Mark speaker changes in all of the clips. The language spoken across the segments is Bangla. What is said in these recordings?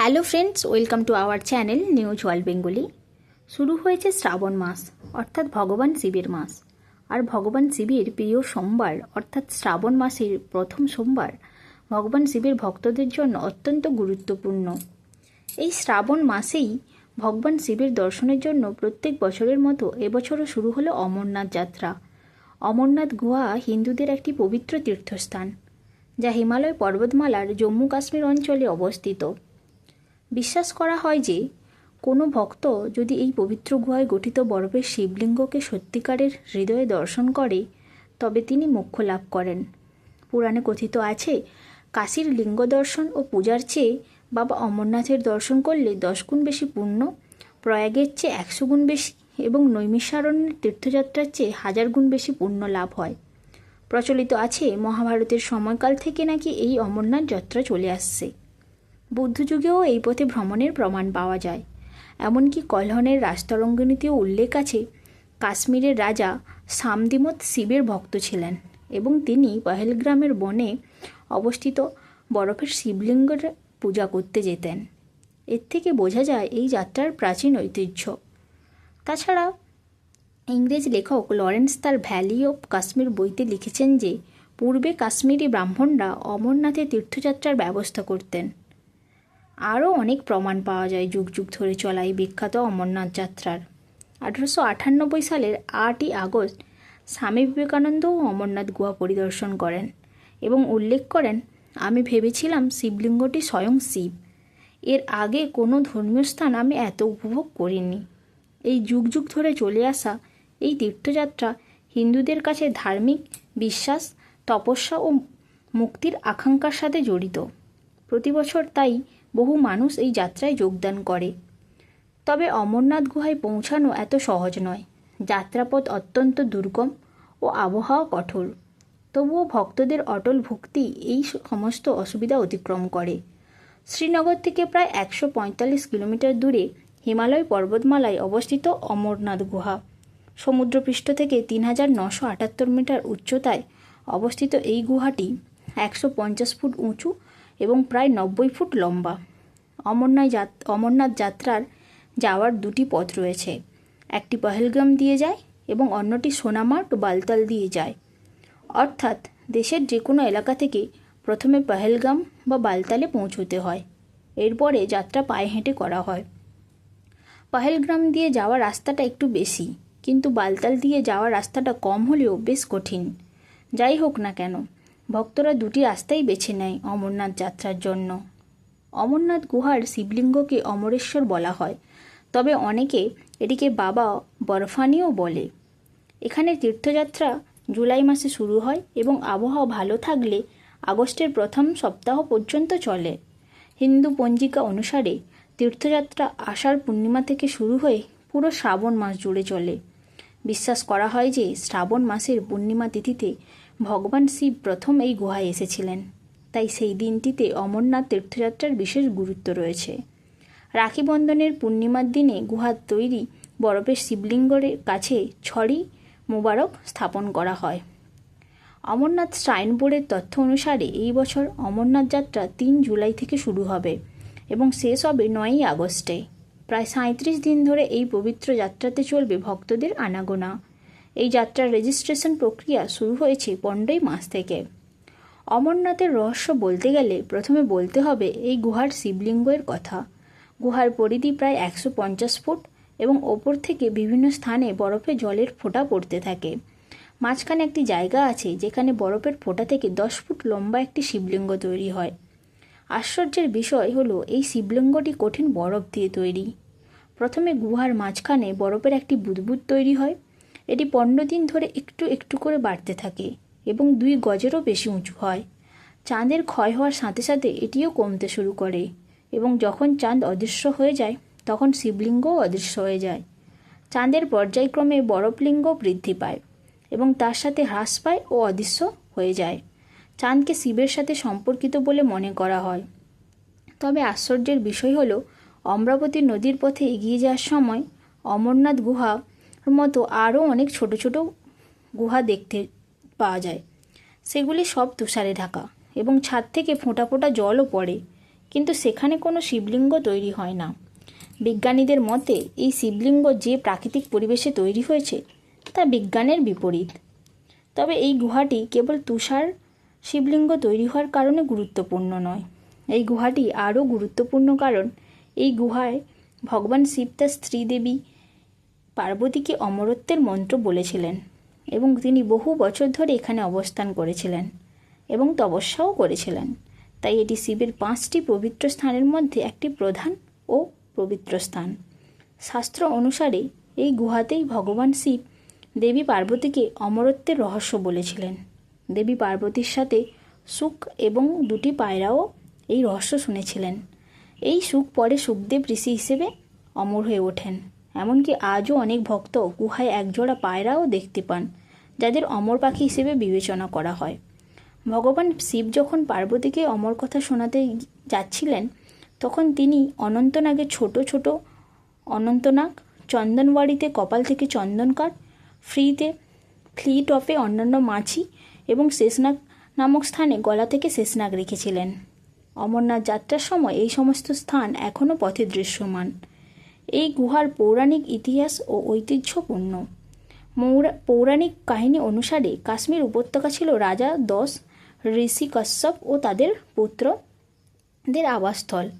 Speaker 1: Hello friends welcome to our channel news world Bengali শুরু হয়েছে শ্রাবণ মাস, অর্থাৎ ভগবান শিবের মাস। আর ভগবান শিবের প্রিয় সোমবার, অর্থাৎ শ্রাবণ মাসের প্রথম সোমবার, ভগবান শিবের ভক্তদের জন্য অত্যন্ত গুরুত্বপূর্ণ। এই শ্রাবণ মাসেই ভগবান শিবের দর্শনের জন্য প্রত্যেক বছরের মতো এবছরও শুরু হলো অমরনাথ যাত্রা। অমরনাথ গুহা হিন্দুদের একটি পবিত্র তীর্থস্থান, যা হিমালয় পর্বতমালার জম্মু কাশ্মীর অঞ্চলে অবস্থিত। বিশ্বাস করা হয় যে, কোনো ভক্ত যদি এই পবিত্র গুহায় গঠিত বরফের শিবলিঙ্গকে সত্যিকারের হৃদয়ে দর্শন করে, তবে তিনি মোক্ষ লাভ করেন। পুরাণে কথিত আছে, কাশীর লিঙ্গ দর্শন ও পূজার চেয়ে বাবা অমরনাথের দর্শন করলে দশ গুণ বেশি পুণ্য, প্রয়াগের চেয়ে একশো গুণ বেশি এবং নৈমিষারণ্যের তীর্থযাত্রার চেয়ে হাজার গুণ বেশি পুণ্য লাভ হয়। প্রচলিত আছে, মহাভারতের সময়কাল থেকে নাকি এই অমরনাথ যাত্রা চলে আসছে। বুদ্ধযুগেও এই পথে ভ্রমণের প্রমাণ পাওয়া যায়। এমনকি কলহনের রাস্তরঙ্গনীতেও উল্লেখ আছে, কাশ্মীরের রাজা সামদিমত শিবের ভক্ত ছিলেন এবং তিনি পহেলগ্রামের বনে অবস্থিত বরফের শিবলিঙ্গের পূজা করতে যেতেন। এর থেকে বোঝা যায় এই যাত্রার প্রাচীন ঐতিহ্য। তাছাড়া ইংরেজ লেখক লরেন্স তার ভ্যালি অফ কাশ্মীর বইতে লিখেছেন যে, পূর্বে কাশ্মীরি ব্রাহ্মণরা অমরনাথে তীর্থযাত্রার ব্যবস্থা করতেন। আরও অনেক প্রমাণ পাওয়া যায় যুগ যুগ ধরে চলা এই বিখ্যাত অমরনাথ যাত্রার। আঠারোশো আটানব্বই সালের আটই আগস্ট স্বামী বিবেকানন্দও অমরনাথ গুহা পরিদর্শন করেন এবং উল্লেখ করেন, আমি ভেবেছিলাম শিবলিঙ্গটি স্বয়ং শিব। এর আগে কোনো ধর্মীয় স্থান আমি এত উপভোগ করিনি। এই যুগ যুগ ধরে চলে আসা এই তীর্থযাত্রা হিন্দুদের কাছে ধার্মিক, বিশ্বাস, তপস্যা ও মুক্তির আকাঙ্ক্ষার সাথে জড়িত। প্রতি বছর তাই বহু মানুষ এই যাত্রায় যোগদান করে। তবে অমরনাথ গুহায় পৌঁছানো এত সহজ নয়। যাত্রাপথ অত্যন্ত দুর্গম ও আবহাওয়া কঠোর। তবুও ভক্তদের অটল ভক্তি এই সমস্ত অসুবিধা অতিক্রম করে। শ্রীনগর থেকে প্রায় একশো পঁয়তাল্লিশ কিলোমিটার দূরে হিমালয় পর্বতমালায় অবস্থিত অমরনাথ গুহা। সমুদ্রপৃষ্ঠ থেকে তিন হাজার নশো আটাত্তর মিটার উচ্চতায় অবস্থিত এই গুহাটি একশো পঞ্চাশ ফুট উঁচু এবং প্রায় নব্বই ফুট লম্বা। অমরনাথ যাত, অমরনাথ যাত্রার যাওয়ার দুটি পথ রয়েছে। একটি পহেলগ্রাম দিয়ে যায় এবং অন্যটি সোনামার্গ বালতাল দিয়ে যায়। অর্থাৎ দেশের যে কোনো এলাকা থেকে প্রথমে পহেলগাম বা বালতালে পৌঁছতে হয়। এরপরে যাত্রা পায়ে হেঁটে করা হয়। পহেলগ্রাম দিয়ে যাওয়ার রাস্তাটা একটু বেশি, কিন্তু বালতাল দিয়ে যাওয়ার রাস্তাটা কম হলেও বেশ কঠিন। যাই হোক না কেন ভক্তরা দুটি রাস্তাই বেছে নেয় অমরনাথ যাত্রার জন্য। অমরনাথ গুহার শিবলিঙ্গকে অমরেশ্বর বলা হয়। তবে অনেকে এটিকে বাবা বরফানিও বলে। এখানে তীর্থযাত্রা জুলাই মাসে শুরু হয় এবং আবহাওয়া ভালো থাকলে আগস্টের প্রথম সপ্তাহ পর্যন্ত চলে। হিন্দু পঞ্জিকা অনুসারে তীর্থযাত্রা আষাঢ় পূর্ণিমা থেকে শুরু হয়ে পুরো শ্রাবণ মাস জুড়ে চলে। বিশ্বাস করা হয় যে শ্রাবণ মাসের পূর্ণিমা তিথিতে ভগবান শিব প্রথম এই গুহায় এসেছিলেন। তাই সেই দিনটিতে অমরনাথ তীর্থযাত্রার বিশেষ গুরুত্ব রয়েছে। রাখি বন্ধনের পূর্ণিমার দিনে গুহার তৈরি বরফের শিবলিঙ্গের কাছে ছড়ি মোবারক স্থাপন করা হয়। অমরনাথ শ্রাইন বোর্ডের তথ্য অনুসারে এই বছর অমরনাথ যাত্রা তিন জুলাই থেকে শুরু হবে এবং শেষ হবে নয়ই আগস্টে। প্রায় সাঁত্রিশ দিন ধরে এই পবিত্র যাত্রাতে চলবে ভক্তদের আনাগোনা। এই যাত্রার রেজিস্ট্রেশন প্রক্রিয়া শুরু হয়েছে পনেরোই মাস থেকে। অমরনাথের রহস্য বলতে গেলে প্রথমে বলতে হবে এই গুহার শিবলিঙ্গের কথা। গুহার পরিধি প্রায় একশো পঞ্চাশ ফুট এবং ওপর থেকে বিভিন্ন স্থানে বরফে জলের ফোঁটা পড়তে থাকে। মাঝখানে একটি জায়গা আছে যেখানে বরফের ফোঁটা থেকে দশ ফুট লম্বা একটি শিবলিঙ্গ তৈরি হয়। আশ্চর্যের বিষয় হলো এই শিবলিঙ্গটি কঠিন বরফ দিয়ে তৈরি। প্রথমে গুহার মাঝখানে বরফের একটি বুদবুদ তৈরি হয়। এটি পনেরো দিন ধরে একটু একটু করে বাড়তে থাকে এবং দুই গজেরও বেশি উঁচু হয়। চাঁদের ক্ষয় হওয়ার সাথে সাথে এটিও কমতে শুরু করে এবং যখন চাঁদ অদৃশ্য হয়ে যায়, তখন শিবলিঙ্গও অদৃশ্য হয়ে যায়। চাঁদের পর্যায়ক্রমে বরফলিঙ্গ বৃদ্ধি পায় এবং তার সাথে হ্রাস পায় ও অদৃশ্য হয়ে যায়। চাঁদকে শিবের সাথে সম্পর্কিত বলে মনে করা হয়। তবে আশ্চর্যের বিষয় হলো, অমরাবতী নদীর পথে এগিয়ে যাওয়ার সময় অমরনাথ গুহা মতো আরও অনেক ছোট ছোট গুহা দেখতে পাওয়া যায়। সেগুলি সব তুষারে ঢাকা এবং ছাদ থেকে ফোঁটা ফোঁটা জলও পড়ে, কিন্তু সেখানে কোনো শিবলিঙ্গ তৈরি হয় না। বিজ্ঞানীদের মতে, এই শিবলিঙ্গ যে প্রাকৃতিক পরিবেশে তৈরি হয়েছে, তা বিজ্ঞানের বিপরীত। তবে এই গুহাটি কেবল তুষার শিবলিঙ্গ তৈরি হওয়ার কারণে গুরুত্বপূর্ণ নয়। এই গুহাটি আরও গুরুত্বপূর্ণ কারণ, এই গুহায় ভগবান শিব তার স্ত্রী দেবী পার্বতীকে অমরত্বের মন্ত্র বলেছিলেন এবং তিনি বহু বছর ধরে এখানে অবস্থান করেছিলেন এবং তপস্যাও করেছিলেন। তাই এটি শিবের পাঁচটি পবিত্র স্থানের মধ্যে একটি প্রধান ও পবিত্র স্থান। শাস্ত্র অনুসারে এই গুহাতেই ভগবান শিব দেবী পার্বতীকে অমরত্বের রহস্য বলেছিলেন। দেবী পার্বতীর সাথে সুখ এবং দুটি পায়রাও এই রহস্য শুনেছিলেন। এই সুখ পরে সুখদেব ঋষি হিসেবে অমর হয়ে ওঠেন। এমনকি আজও অনেক ভক্ত গুহায় একজোড়া পায়রাও দেখতে পান, যাদের অমর পাখি হিসেবে বিবেচনা করা হয়। ভগবান শিব যখন পার্বতীকে অমর কথা শোনাতে যাচ্ছিলেন, তখন তিনি অনন্তনাগে ছোট ছোট অনন্তনাগ চন্দনবাড়িতে কপাল থেকে চন্দন কাঠ, ফ্রিতে ফ্লি টপে অন্যান্য মাছি এবং শেষনাগ নামক স্থানে গলা থেকে শেষনাগ রেখেছিলেন। অমরনাথ যাত্রার সময় এই সমস্ত স্থান এখনও পথে দৃশ্যমান। এই গুহার পৌরাণিক ইতিহাস ও ঐতিহ্যপূর্ণ। মৌরা, পৌরাণিক কাহিনী অনুসারে কাশ্মীর উপত্যকা ছিল রাজা দশ ঋষি কশ্যপ ও তাদের পুত্রদের আবাসস্থল।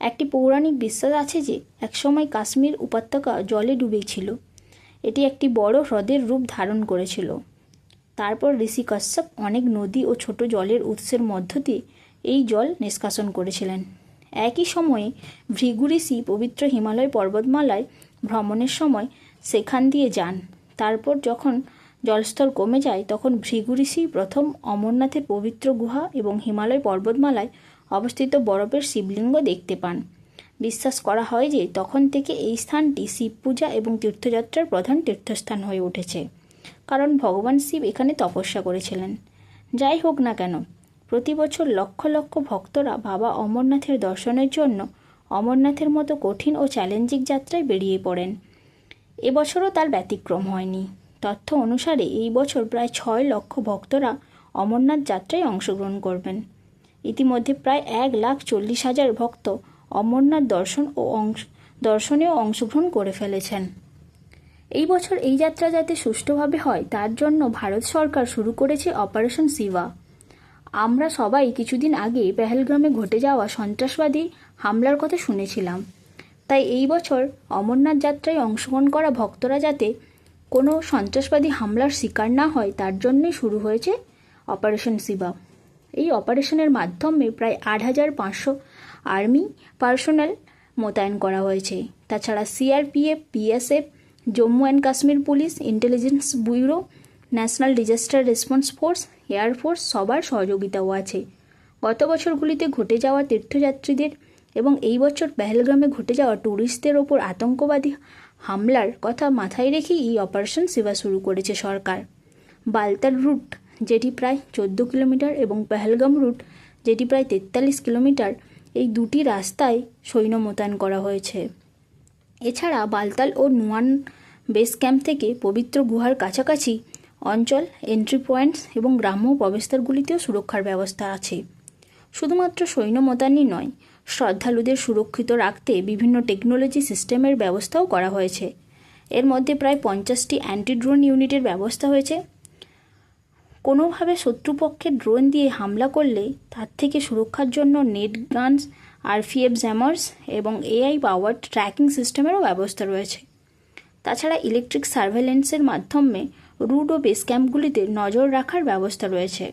Speaker 1: একটি পৌরাণিক বিশ্বাস আছে যে, একসময় কাশ্মীর উপত্যকা জলে ডুবেছিল। এটি একটি বড় হ্রদের রূপ ধারণ করেছিল। তারপর ঋষি কশ্যপ অনেক নদী ও ছোট জলের উৎসের মধ্য দিয়ে এই জল নিষ্কাশন করেছিলেন। একই সময়ে ভৃগু পবিত্র হিমালয় পর্বতমালায় ভ্রমণের সময় সেখান দিয়ে যান। তারপর যখন জলস্তর কমে যায়, তখন ভৃগু প্রথম অমরনাথের পবিত্র গুহা এবং হিমালয় পর্বতমালায় অবস্থিত বরফের শিবলিঙ্গ দেখতে পান। বিশ্বাস করা হয় যে তখন থেকে এই স্থানটি শিব পূজা এবং তীর্থযাত্রার প্রধান তীর্থস্থান হয়ে উঠেছে। কারণ ভগবান শিব এখানে তপস্যা করেছিলেন। যাই হোক না কেন প্রতি বছর লক্ষ লক্ষ ভক্তরা বাবা অমরনাথের দর্শনের জন্য অমরনাথের মতো কঠিন ও চ্যালেঞ্জিং যাত্রায় বেরিয়ে পড়েন। এবছরও তার ব্যতিক্রম হয়নি। তথ্য অনুসারে এই বছর প্রায় ছয় লক্ষ ভক্তরা অমরনাথ যাত্রায় অংশগ্রহণ করবেন। ইতিমধ্যে প্রায় এক লাখ চল্লিশ হাজার ভক্ত অমরনাথ দর্শন ও অংশ, দর্শনেও অংশগ্রহণ করে ফেলেছেন। এই বছর এই যাত্রা যাতে সুষ্ঠুভাবে হয়, তার জন্য ভারত সরকার শুরু করেছে অপারেশন সিভা আমরা সবাই কিছুদিন আগে পেহেলগ্রামে ঘটে যাওয়া সন্ত্রাসবাদী হামলার কথা শুনেছিলাম। তাই এই বছর অমরনাথ যাত্রায় অংশগ্রহণ করা ভক্তরা যাতে কোনো সন্ত্রাসবাদী হামলার শিকার না হয়, তার জন্যই শুরু হয়েছে অপারেশন সিবা এই অপারেশনের মাধ্যমে প্রায় আট হাজার পাঁচশো আর্মি পার্সোনাল মোতায়েন করা হয়েছে। তাছাড়া CRPF BSF Jammu and Kashmir police, intelligence bureau, national disaster response force air force সবার সহযোগিতাও আছে। গত বছরগুলিতে ঘটে যাওয়া তীর্থযাত্রীদের এবং এই বছর পেহেলগ্রামে ঘটে যাওয়া ট্যুরিস্টদের ওপর আতঙ্কবাদী হামলার কথা মাথায় রেখেই এই অপারেশন সেবা শুরু করেছে সরকার। বালতার রুট যেটি প্রায় চোদ্দ কিলোমিটার এবং পেহেলগাম রুট যেটি প্রায় তেতাল্লিশ কিলোমিটার, এই দুটি রাস্তায় সৈন্য মোতায়েন করা হয়েছে। এছাড়া বালতাল ও নুয়ান বেস ক্যাম্প থেকে পবিত্র গুহার কাছাকাছি অঞ্চল এন্ট্রি পয়েন্টস এবং গ্রাম্য প্রবেশদ্বারগুলিতেও সুরক্ষার ব্যবস্থা আছে। শুধুমাত্র সৈন্য মোতায়েনই নয়, শ্রদ্ধালুদের সুরক্ষিত রাখতে বিভিন্ন টেকনোলজি সিস্টেমের ব্যবস্থাও করা হয়েছে। এর মধ্যে প্রায় পঞ্চাশটি অ্যান্টি ড্রোন ইউনিটের ব্যবস্থা হয়েছে। কোনোভাবে শত্রুপক্ষের ড্রোন দিয়ে হামলা করলে তার থেকে সুরক্ষার জন্য নেট গানস আরপিএফ জ্যামার্স এবং এআই পাওয়ার ট্র্যাকিং সিস্টেমেরও ব্যবস্থা রয়েছে। তাছাড়া ইলেকট্রিক সার্ভেলেন্সের মাধ্যমে রুট ও বেস ক্যাম্পগুলিতে নজর রাখার ব্যবস্থা রয়েছে।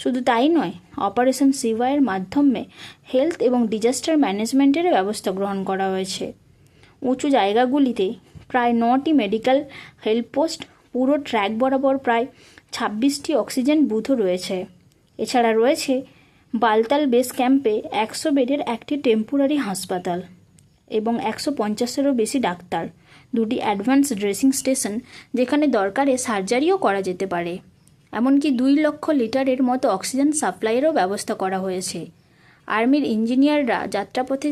Speaker 1: শুধু তাই নয়, অপারেশন সিভাইয়ের মাধ্যমে হেলথ এবং ডিজাস্টার ম্যানেজমেন্টের ব্যবস্থা গ্রহণ করা হয়েছে। উঁচু জায়গাগুলিতে প্রায় নটি মেডিকেল হেল্প পোস্ট, পুরো ট্র্যাক বরাবর প্রায় ছাব্বিশটি অক্সিজেন বুথও রয়েছে। এছাড়া রয়েছে বালতাল বেস ক্যাম্পে একশো বেডের একটি টেম্পোরারি হাসপাতাল এবং একশো পঞ্চাশেরও বেশি ডাক্তার। দুটি অ্যাডভান্স ড্রেসিং স্টেশন যেখানে দরকারে সার্জারিও করা যেতে পারে। এমনকি দুই লক্ষ লিটারের মতো অক্সিজেন সাপ্লাইয়েরও ব্যবস্থা করা হয়েছে। আর্মির ইঞ্জিনিয়াররা যাত্রাপথে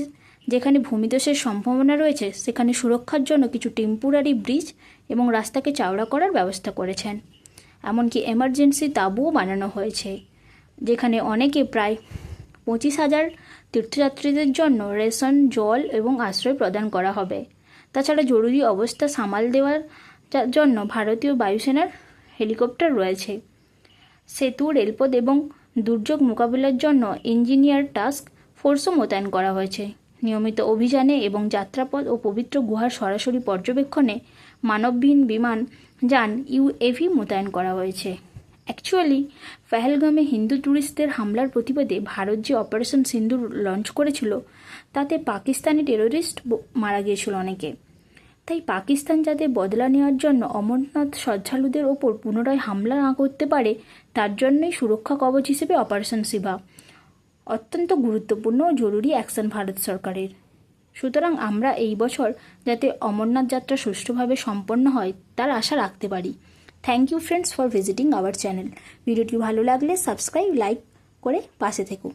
Speaker 1: যেখানে ভূমিদোষের সম্ভাবনা রয়েছে, সেখানে সুরক্ষার জন্য কিছু টেম্পোরারি ব্রিজ এবং রাস্তাকে চাওড়া করার ব্যবস্থা করেছেন। এমনকি এমার্জেন্সি তাঁবুও বানানো হয়েছে, যেখানে অনেকে প্রায় পঁচিশ হাজার তীর্থযাত্রীদের জন্য রেশন, জল এবং আশ্রয় প্রদান করা হবে। তাছাড়া জরুরি অবস্থা সামাল দেওয়ার জন্য ভারতীয় বায়ুসেনার হেলিকপ্টার রয়েছে। সেতু রেলপথ এবং দুর্যোগ মোকাবিলার জন্য ইঞ্জিনিয়ার টাস্ক ফোর্সও মোতায়েন করা হয়েছে। নিয়মিত অভিযানে এবং যাত্রাপথ ও পবিত্র গুহার সরাসরি পর্যবেক্ষণে মানববিহীন বিমান, যান, ইউএভি মোতায়েন করা হয়েছে। অ্যাকচুয়ালি, পেহেলগামে হিন্দু ট্যুরিস্টদের হামলার প্রতিবাদে ভারত যে অপারেশন সিন্দুর লঞ্চ করেছিল তাতে পাকিস্তানি টেরোরিস্ট মারা গিয়েছিল অনেকে। তাই পাকিস্তান যাতে বদলা নেওয়ার জন্য অমরনাথ শ্রদ্ধালুদের ওপর পুনরায় হামলা না করতে পারে, তার জন্যই সুরক্ষা কবচ হিসেবে অপারেশন সিভা অত্যন্ত গুরুত্বপূর্ণ ও জরুরি অ্যাকশন ভারত সরকারের। সুতরাং আমরা এই বছর যাতে অমরনাথ যাত্রা সুষ্ঠুভাবে সম্পন্ন হয়, তার আশা রাখতে পারি। Thank you friends for visiting our channel ভিডিওটি ভালো লাগলে সাবস্ক্রাইব লাইক করে পাশে থেকো।